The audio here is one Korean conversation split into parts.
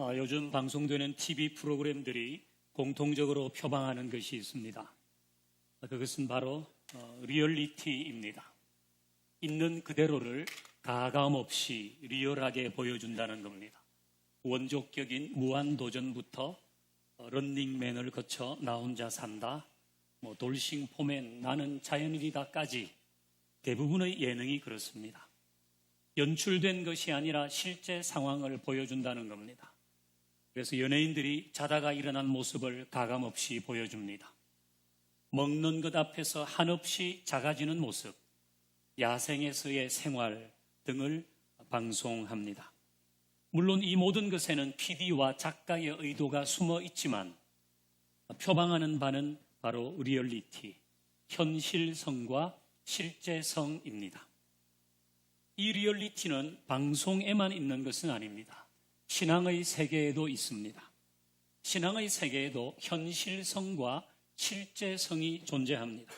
어, 요즘 방송되는 TV 프로그램들이 공통적으로 표방하는 것이 있습니다. 그것은 바로 어, 리얼리티입니다. 있는 그대로를 가감 없이 리얼하게 보여준다는 겁니다. 원조격인 무한도전부터 어, 런닝맨을 거쳐 나 혼자 산다, 뭐 돌싱 포맨 나는 자연인이다까지 대부분의 예능이 그렇습니다. 연출된 것이 아니라 실제 상황을 보여준다는 겁니다. 그래서 연예인들이 자다가 일어난 모습을 가감없이 보여줍니다. 먹는 것 앞에서 한없이 작아지는 모습, 야생에서의 생활 등을 방송합니다. 물론 이 모든 것에는 PD와 작가의 의도가 숨어 있지만 표방하는 바는 바로 리얼리티, 현실성과 실제성입니다. 이 리얼리티는 방송에만 있는 것은 아닙니다. 신앙의 세계에도 있습니다. 신앙의 세계에도 현실성과 실제성이 존재합니다.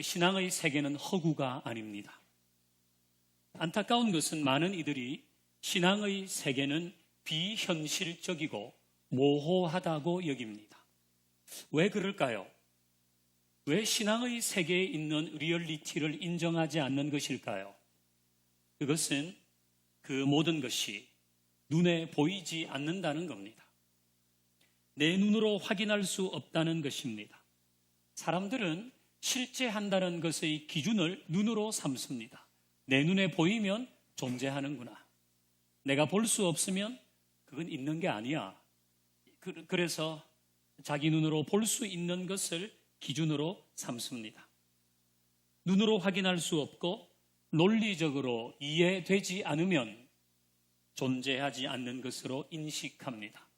신앙의 세계는 허구가 아닙니다. 안타까운 것은 많은 이들이 신앙의 세계는 비현실적이고 모호하다고 여깁니다. 왜 그럴까요? 왜 신앙의 세계에 있는 리얼리티를 인정하지 않는 것일까요? 그것은 그 모든 것이 눈에 보이지 않는다는 겁니다. 내 눈으로 확인할 수 없다는 것입니다. 사람들은 실제 한다는 것의 기준을 눈으로 삼습니다. 내 눈에 보이면 존재하는구나. 내가 볼 수 없으면 그건 있는 게 아니야. 그, 그래서 자기 눈으로 볼 수 있는 것을 기준으로 삼습니다. 눈으로 확인할 수 없고 논리적으로 이해되지 않으면 존재하지 않는 것으로 인식합니다.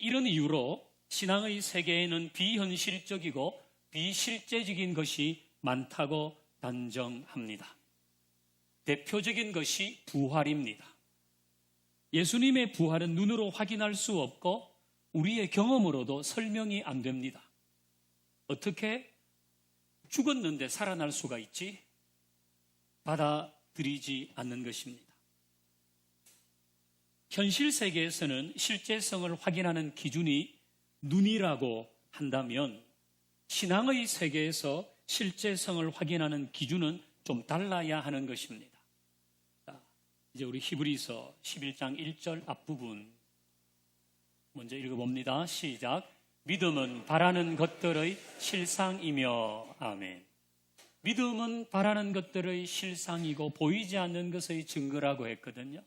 이런 이유로 신앙의 세계에는 비현실적이고 비실제적인 것이 많다고 단정합니다. 대표적인 것이 부활입니다. 예수님의 부활은 눈으로 확인할 수 없고 우리의 경험으로도 설명이 안 됩니다. 어떻게 죽었는데 살아날 수가 있지? 받아들이지 않는 것입니다. 현실 세계에서는 실제성을 확인하는 기준이 눈이라고 한다면 신앙의 세계에서 실제성을 확인하는 기준은 좀 달라야 하는 것입니다. 이제 우리 히브리서 11장 1절 앞부분 먼저 읽어봅니다. 시작. 믿음은 바라는 것들의 실상이며 아멘. 믿음은 바라는 것들의 실상이고 보이지 않는 것의 증거라고 했거든요.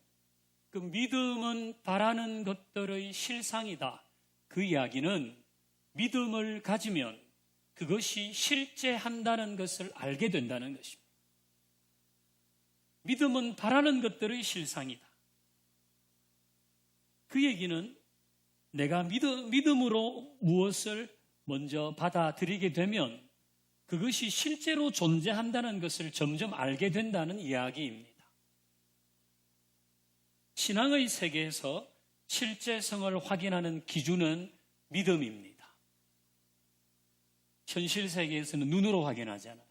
그 믿음은 바라는 것들의 실상이다. 그 이야기는 믿음을 가지면 그것이 실제 한다는 것을 알게 된다는 것입니다. 믿음은 바라는 것들의 실상이다. 그 얘기는 내가 믿음, 믿음으로 무엇을 먼저 받아들이게 되면 그것이 실제로 존재한다는 것을 점점 알게 된다는 이야기입니다. 신앙의 세계에서 실제성을 확인하는 기준은 믿음입니다. 현실 세계에서는 눈으로 확인하잖아요.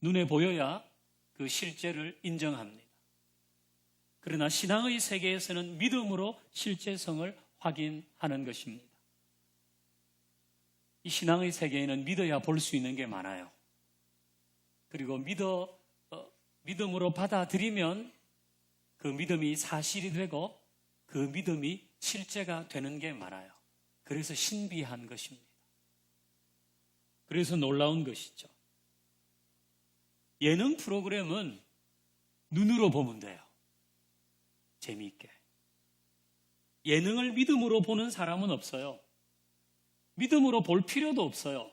눈에 보여야 그 실제를 인정합니다. 그러나 신앙의 세계에서는 믿음으로 실제성을 확인하는 것입니다. 이 신앙의 세계에는 믿어야 볼 수 있는 게 많아요. 그리고 믿어, 어, 믿음으로 받아들이면 그 믿음이 사실이 되고 그 믿음이 실제가 되는 게 많아요. 그래서 신비한 것입니다. 그래서 놀라운 것이죠. 예능 프로그램은 눈으로 보면 돼요. 재미있게. 예능을 믿음으로 보는 사람은 없어요. 믿음으로 볼 필요도 없어요.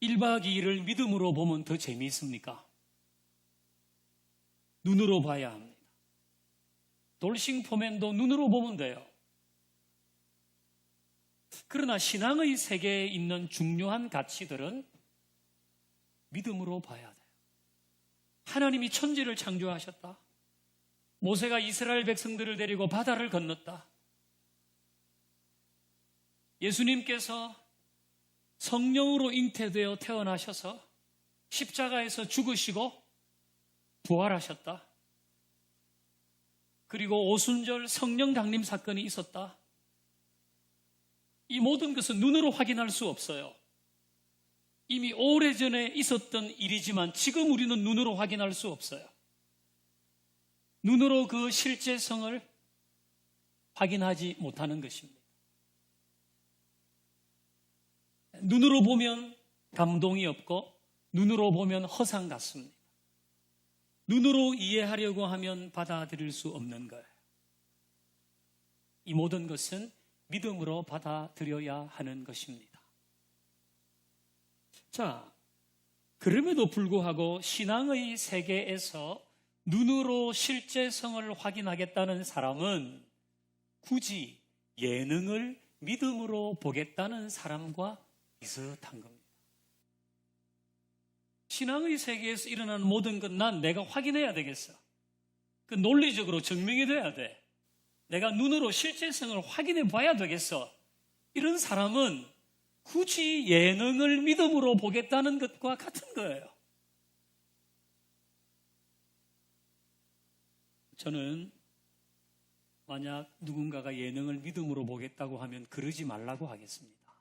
1박 2일을 믿음으로 보면 더 재미있습니까? 눈으로 봐야 합니다. 돌싱 포맨도 눈으로 보면 돼요. 그러나 신앙의 세계에 있는 중요한 가치들은 믿음으로 봐야 돼요. 하나님이 천지를 창조하셨다. 모세가 이스라엘 백성들을 데리고 바다를 건넜다. 예수님께서 성령으로 잉태되어 태어나셔서 십자가에서 죽으시고 부활하셨다. 그리고 오순절 성령 강림 사건이 있었다. 이 모든 것은 눈으로 확인할 수 없어요. 이미 오래전에 있었던 일이지만 지금 우리는 눈으로 확인할 수 없어요. 눈으로 그 실제성을 확인하지 못하는 것입니다. 눈으로 보면 감동이 없고 눈으로 보면 허상 같습니다. 눈으로 이해하려고 하면 받아들일 수 없는 거예요. 이 모든 것은 믿음으로 받아들여야 하는 것입니다. 자, 그럼에도 불구하고 신앙의 세계에서 눈으로 실제성을 확인하겠다는 사람은 굳이 예능을 믿음으로 보겠다는 사람과 비슷한 겁니다. 신앙의 세계에서 일어나는 모든 것난 내가 확인해야 되겠어. 그 논리적으로 증명이 돼야 돼. 내가 눈으로 실제성을 확인해 봐야 되겠어. 이런 사람은 굳이 예능을 믿음으로 보겠다는 것과 같은 거예요. 저는 만약 누군가가 예능을 믿음으로 보겠다고 하면 그러지 말라고 하겠습니다.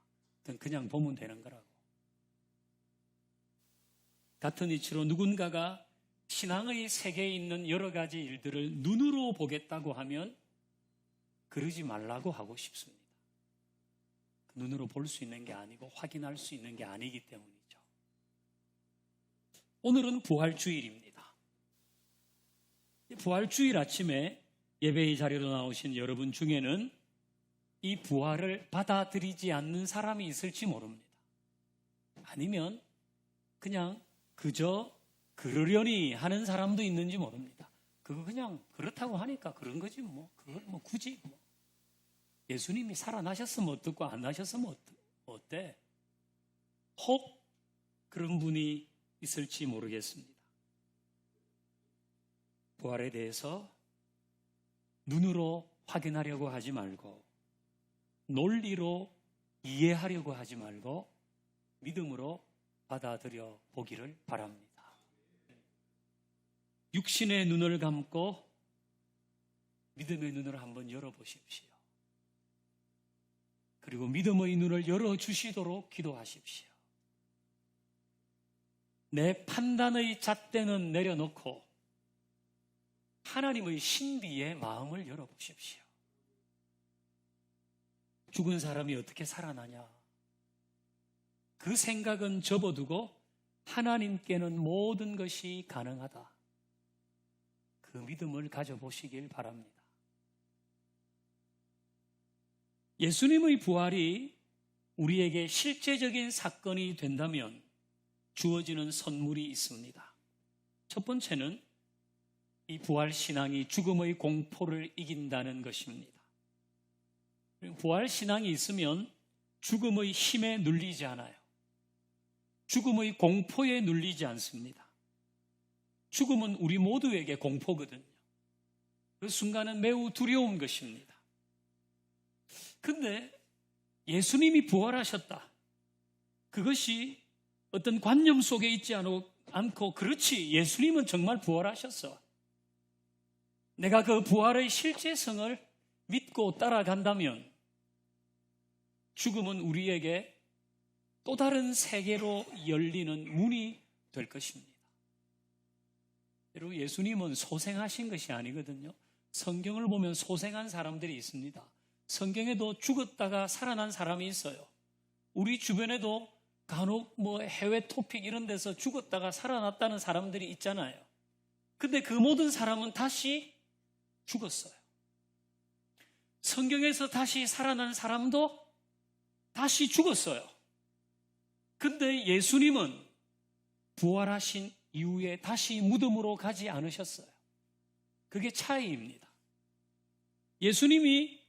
그냥 보면 되는 거라고. 같은 이치로 누군가가 신앙의 세계에 있는 여러 가지 일들을 눈으로 보겠다고 하면 그러지 말라고 하고 싶습니다. 눈으로 볼 수 있는 게 아니고 확인할 수 있는 게 아니기 때문이죠. 오늘은 부활주일입니다. 부활주일 아침에 예배의 자리로 나오신 여러분 중에는 이 부활을 받아들이지 않는 사람이 있을지 모릅니다. 아니면 그냥 그저 그러려니 하는 사람도 있는지 모릅니다. 그거 그냥 그렇다고 하니까 그런 거지 뭐. 그걸 뭐 굳이 뭐. 예수님이 살아나셨으면 어떻고 안 나셨으면 어때? 혹 그런 분이 있을지 모르겠습니다. 부활에 대해서 눈으로 확인하려고 하지 말고 논리로 이해하려고 하지 말고 믿음으로 받아들여 보기를 바랍니다. 육신의 눈을 감고 믿음의 눈을 한번 열어보십시오. 그리고 믿음의 눈을 열어주시도록 기도하십시오. 내 판단의 잣대는 내려놓고 하나님의 신비에 마음을 열어보십시오. 죽은 사람이 어떻게 살아나냐? 그 생각은 접어두고 하나님께는 모든 것이 가능하다. 그 믿음을 가져보시길 바랍니다. 예수님의 부활이 우리에게 실제적인 사건이 된다면 주어지는 선물이 있습니다. 첫 번째는 이 부활 신앙이 죽음의 공포를 이긴다는 것입니다. 부활 신앙이 있으면 죽음의 힘에 눌리지 않아요. 죽음의 공포에 눌리지 않습니다. 죽음은 우리 모두에게 공포거든요. 그 순간은 매우 두려운 것입니다. 근데 예수님이 부활하셨다. 그것이 어떤 관념 속에 있지 않고, 그렇지. 예수님은 정말 부활하셨어. 내가 그 부활의 실제성을 믿고 따라간다면 죽음은 우리에게 또 다른 세계로 열리는 문이 될 것입니다. 여러분, 예수님은 소생하신 것이 아니거든요. 성경을 보면 소생한 사람들이 있습니다. 성경에도 죽었다가 살아난 사람이 있어요. 우리 주변에도 간혹 뭐 해외 토픽 이런 데서 죽었다가 살아났다는 사람들이 있잖아요. 근데 그 모든 사람은 다시 죽었어요. 성경에서 다시 살아난 사람도 다시 죽었어요. 근데 예수님은 부활하신 이후에 다시 무덤으로 가지 않으셨어요. 그게 차이입니다. 예수님이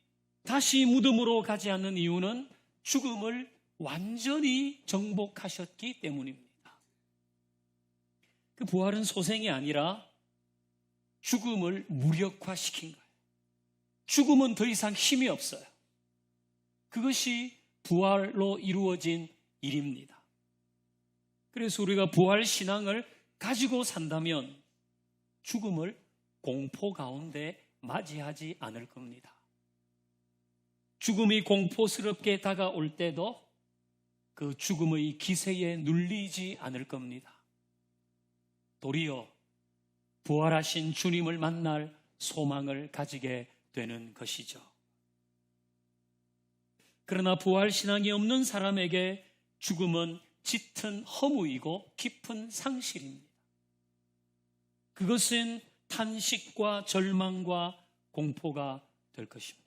다시 무덤으로 가지 않는 이유는 죽음을 완전히 정복하셨기 때문입니다. 그 부활은 소생이 아니라 죽음을 무력화시킨 거예요. 죽음은 더 이상 힘이 없어요. 그것이 부활로 이루어진 일입니다. 그래서 우리가 부활 신앙을 가지고 산다면 죽음을 공포 가운데 맞이하지 않을 겁니다. 죽음이 공포스럽게 다가올 때도 그 죽음의 기세에 눌리지 않을 겁니다. 도리어 부활하신 주님을 만날 소망을 가지게 되는 것이죠. 그러나 부활 신앙이 없는 사람에게 죽음은 짙은 허무이고 깊은 상실입니다. 그것은 탄식과 절망과 공포가 될 것입니다.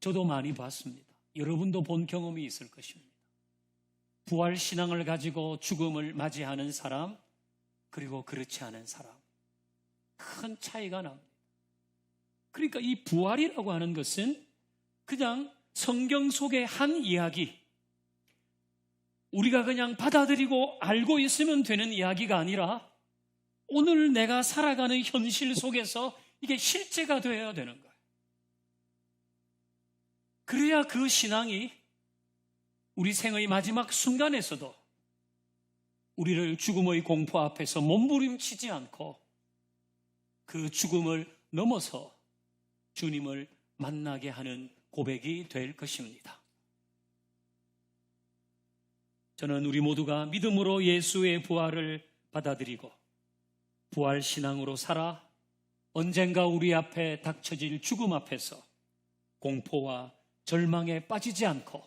저도 많이 봤습니다. 여러분도 본 경험이 있을 것입니다. 부활 신앙을 가지고 죽음을 맞이하는 사람, 그리고 그렇지 않은 사람. 큰 차이가 납니다. 그러니까 이 부활이라고 하는 것은 그냥 성경 속의 한 이야기, 우리가 그냥 받아들이고 알고 있으면 되는 이야기가 아니라 오늘 내가 살아가는 현실 속에서 이게 실제가 되어야 되는 거예요. 그래야 그 신앙이 우리 생의 마지막 순간에서도 우리를 죽음의 공포 앞에서 몸부림치지 않고 그 죽음을 넘어서 주님을 만나게 하는 고백이 될 것입니다. 저는 우리 모두가 믿음으로 예수의 부활을 받아들이고 부활 신앙으로 살아 언젠가 우리 앞에 닥쳐질 죽음 앞에서 공포와 절망에 빠지지 않고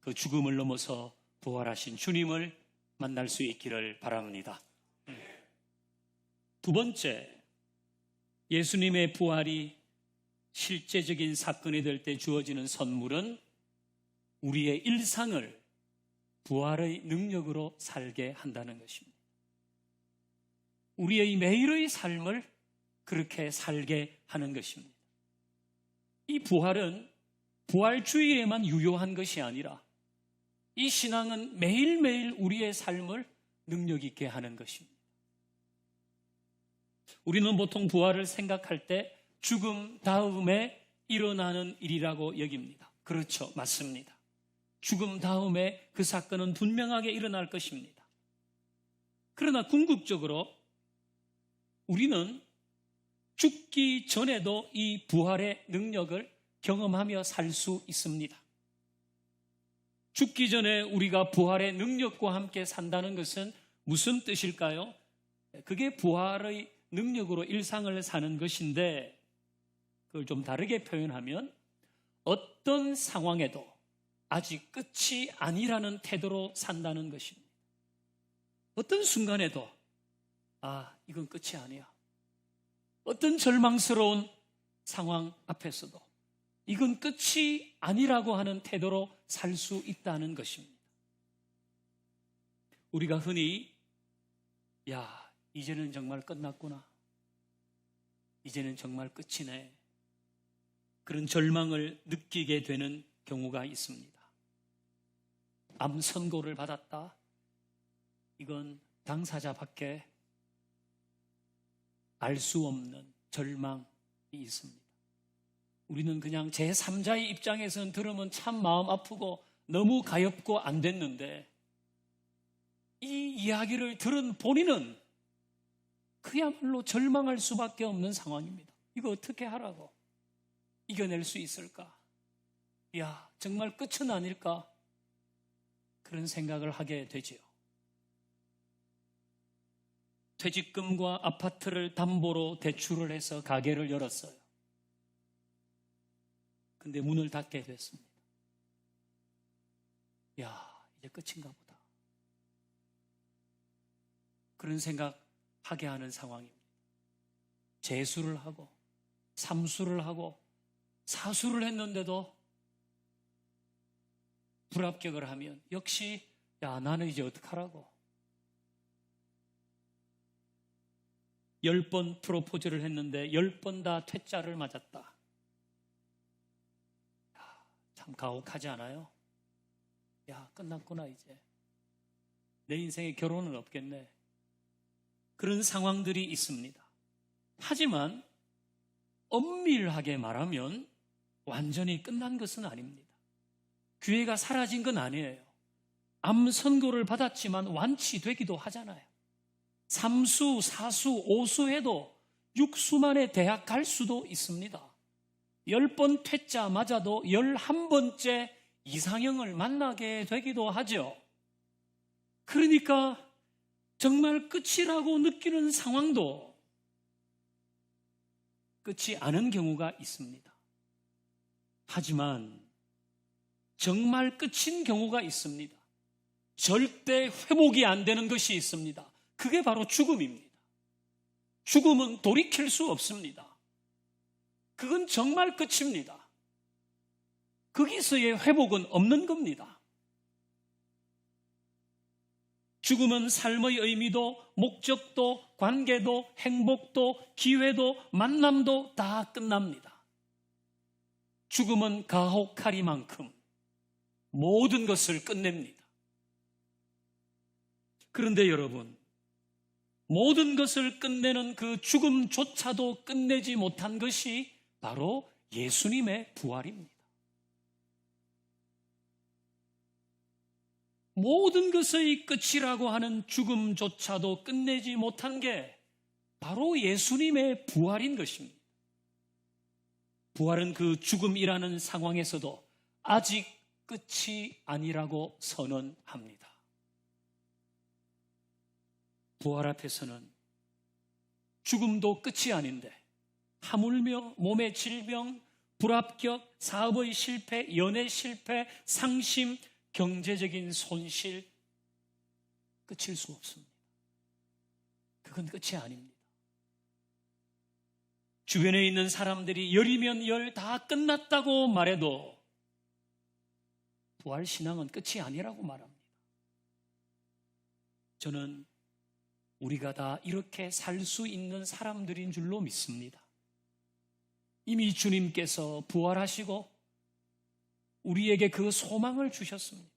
그 죽음을 넘어서 부활하신 주님을 만날 수 있기를 바랍니다. 두 번째, 예수님의 부활이 실제적인 사건이 될 때 주어지는 선물은 우리의 일상을 부활의 능력으로 살게 한다는 것입니다. 우리의 매일의 삶을 그렇게 살게 하는 것입니다. 이 부활은 부활주의에만 유효한 것이 아니라 이 신앙은 매일매일 우리의 삶을 능력 있게 하는 것입니다. 우리는 보통 부활을 생각할 때 죽음 다음에 일어나는 일이라고 여깁니다. 그렇죠. 맞습니다. 죽음 다음에 그 사건은 분명하게 일어날 것입니다. 그러나 궁극적으로 우리는 죽기 전에도 이 부활의 능력을 경험하며 살 수 있습니다. 죽기 전에 우리가 부활의 능력과 함께 산다는 것은 무슨 뜻일까요? 그게 부활의 능력으로 일상을 사는 것인데, 그걸 좀 다르게 표현하면, 어떤 상황에도 아직 끝이 아니라는 태도로 산다는 것입니다. 어떤 순간에도, 아, 이건 끝이 아니야. 어떤 절망스러운 상황 앞에서도, 이건 끝이 아니라고 하는 태도로 살 수 있다는 것입니다. 우리가 흔히, 야, 이제는 정말 끝났구나. 이제는 정말 끝이네. 그런 절망을 느끼게 되는 경우가 있습니다. 암 선고를 받았다. 이건 당사자밖에 알 수 없는 절망이 있습니다. 우리는 그냥 제3자의 입장에서는 들으면 참 마음 아프고 너무 가엽고 안 됐는데 이 이야기를 들은 본인은 그야말로 절망할 수밖에 없는 상황입니다. 이거 어떻게 하라고? 이겨낼 수 있을까? 야, 정말 끝은 아닐까? 그런 생각을 하게 되지요. 퇴직금과 아파트를 담보로 대출을 해서 가게를 열었어요. 근데 문을 닫게 됐습니다. 야, 이제 끝인가 보다. 그런 생각 하게 하는 상황입니다. 재수를 하고, 삼수를 하고, 사수를 했는데도 불합격을 하면 역시 야 나는 이제 어떡하라고 열 번 프로포즈를 했는데 열 번 다 퇴짜를 맞았다. 야, 참 가혹하지 않아요? 야 끝났구나 이제 내 인생에 결혼은 없겠네. 그런 상황들이 있습니다. 하지만 엄밀하게 말하면 완전히 끝난 것은 아닙니다. 기회가 사라진 건 아니에요. 암 선고를 받았지만 완치되기도 하잖아요. 삼수, 사수, 오수 해도 육수만에 대학 갈 수도 있습니다. 열 번 퇴짜 맞아도 열한 번째 이상형을 만나게 되기도 하죠. 그러니까 정말 끝이라고 느끼는 상황도 끝이 아는 경우가 있습니다. 하지만 정말 끝인 경우가 있습니다. 절대 회복이 안 되는 것이 있습니다. 그게 바로 죽음입니다. 죽음은 돌이킬 수 없습니다. 그건 정말 끝입니다. 거기서의 회복은 없는 겁니다. 죽음은 삶의 의미도, 목적도, 관계도, 행복도, 기회도, 만남도 다 끝납니다. 죽음은 가혹하리만큼 모든 것을 끝냅니다. 그런데 여러분, 모든 것을 끝내는 그 죽음조차도 끝내지 못한 것이 바로 예수님의 부활입니다. 모든 것의 끝이라고 하는 죽음조차도 끝내지 못한 게 바로 예수님의 부활인 것입니다. 부활은 그 죽음이라는 상황에서도 아직 끝이 아니라고 선언합니다. 부활 앞에서는 죽음도 끝이 아닌데 하물며 몸의 질병, 불합격, 사업의 실패, 연애 실패, 상심, 경제적인 손실 끝일 수 없습니다. 그건 끝이 아닙니다. 주변에 있는 사람들이 열이면 열 다 끝났다고 말해도 부활 신앙은 끝이 아니라고 말합니다. 저는 우리가 다 이렇게 살 수 있는 사람들인 줄로 믿습니다. 이미 주님께서 부활하시고 우리에게 그 소망을 주셨습니다.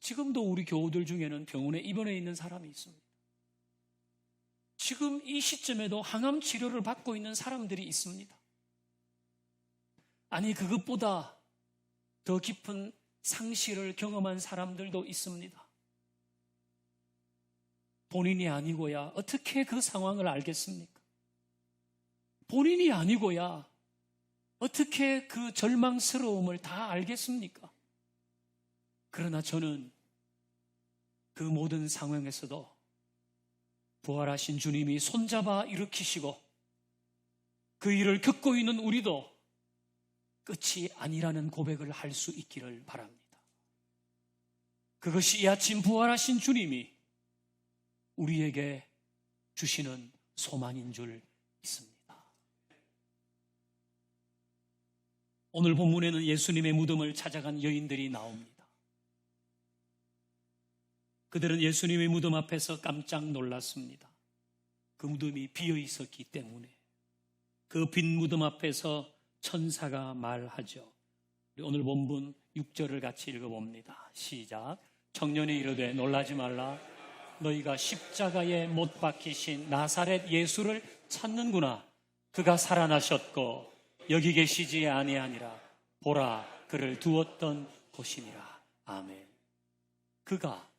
지금도 우리 교우들 중에는 병원에 입원해 있는 사람이 있습니다. 지금 이 시점에도 항암 치료를 받고 있는 사람들이 있습니다. 아니, 그것보다 더 깊은 상실을 경험한 사람들도 있습니다. 본인이 아니고야 어떻게 그 상황을 알겠습니까? 본인이 아니고야 어떻게 그 절망스러움을 다 알겠습니까? 그러나 저는 그 모든 상황에서도 부활하신 주님이 손잡아 일으키시고 그 일을 겪고 있는 우리도 끝이 아니라는 고백을 할 수 있기를 바랍니다. 그것이 이 아침 부활하신 주님이 우리에게 주시는 소망인 줄 믿습니다. 오늘 본문에는 예수님의 무덤을 찾아간 여인들이 나옵니다. 그들은 예수님의 무덤 앞에서 깜짝 놀랐습니다. 그 무덤이 비어 있었기 때문에 그 빈 무덤 앞에서 천사가 말하죠. 오늘 본문 6절을 같이 읽어봅니다. 시작. 청년이 이르되 놀라지 말라. 너희가 십자가에 못 박히신 나사렛 예수를 찾는구나. 그가 살아나셨고 여기 계시지 아니하니라. 보라 그를 두었던 곳이니라. 아멘. 그가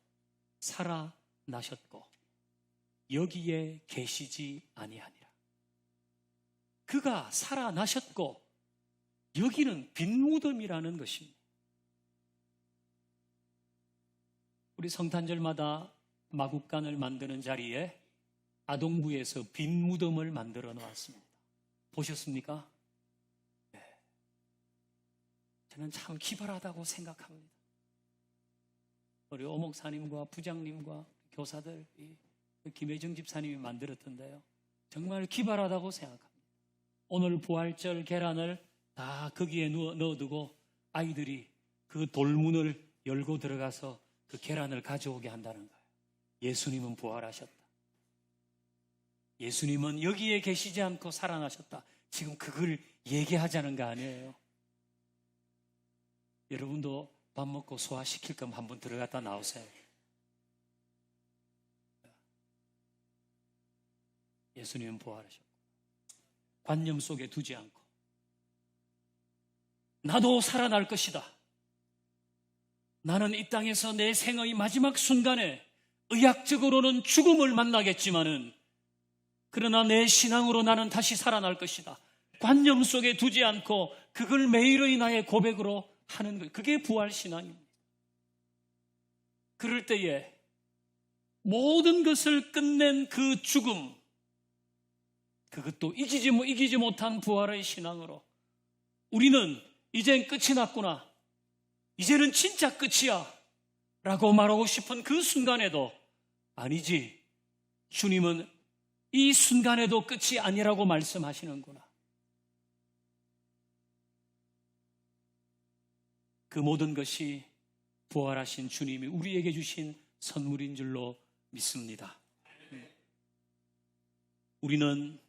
살아나셨고 여기에 계시지 아니하니라. 그가 살아나셨고 여기는 빈 무덤이라는 것입니다. 우리 성탄절마다 마국간을 만드는 자리에 아동부에서 빈 무덤을 만들어 놓았습니다. 보셨습니까? 네. 저는 참 기발하다고 생각합니다. 우리 오목사님과 부장님과 교사들, 그 김혜정 집사님이 만들었던데요. 정말 기발하다고 생각합니다. 오늘 부활절 계란을 다 거기에 넣어두고 아이들이 그 돌문을 열고 들어가서 그 계란을 가져오게 한다는 거예요. 예수님은 부활하셨다. 예수님은 여기에 계시지 않고 살아나셨다. 지금 그걸 얘기하자는 거 아니에요. 여러분도 밥 먹고 소화시킬 거면 한번 들어갔다 나오세요. 예수님은 부활하셨고 관념 속에 두지 않고 나도 살아날 것이다. 나는 이 땅에서 내 생의 마지막 순간에 의학적으로는 죽음을 만나겠지만은 그러나 내 신앙으로 나는 다시 살아날 것이다. 관념 속에 두지 않고 그걸 매일의 나의 고백으로 하는 것. 그게 부활 신앙입니다. 그럴 때에 모든 것을 끝낸 그 죽음, 그것도 이기지, 못- 이기지 못한 부활의 신앙으로 우리는 이젠 끝이 났구나. 이제는 진짜 끝이야. 라고 말하고 싶은 그 순간에도 아니지. 주님은 이 순간에도 끝이 아니라고 말씀하시는구나. 그 모든 것이 부활하신 주님이 우리에게 주신 선물인 줄로 믿습니다. 우리는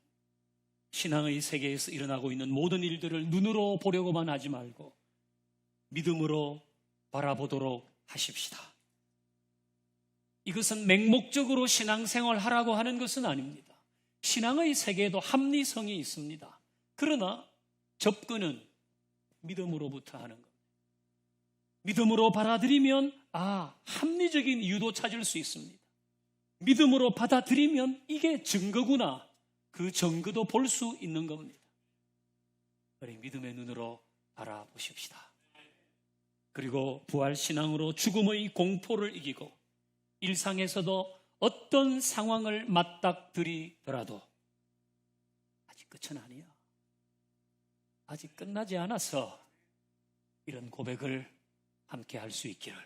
신앙의 세계에서 일어나고 있는 모든 일들을 눈으로 보려고만 하지 말고 믿음으로 바라보도록 하십시다. 이것은 맹목적으로 신앙생활 하라고 하는 것은 아닙니다. 신앙의 세계에도 합리성이 있습니다. 그러나 접근은 믿음으로부터 하는 겁니다. 믿음으로 받아들이면 아, 합리적인 이유도 찾을 수 있습니다. 믿음으로 받아들이면 이게 증거구나. 그 증거도 볼 수 있는 겁니다. 우리 믿음의 눈으로 바라보십시다. 그리고 부활 신앙으로 죽음의 공포를 이기고 일상에서도 어떤 상황을 맞닥뜨리더라도 아직 끝은 아니야. 아직 끝나지 않아서 이런 고백을 함께 할 수 있기를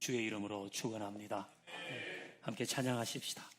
주의 이름으로 축원합니다. 함께 찬양하십시다.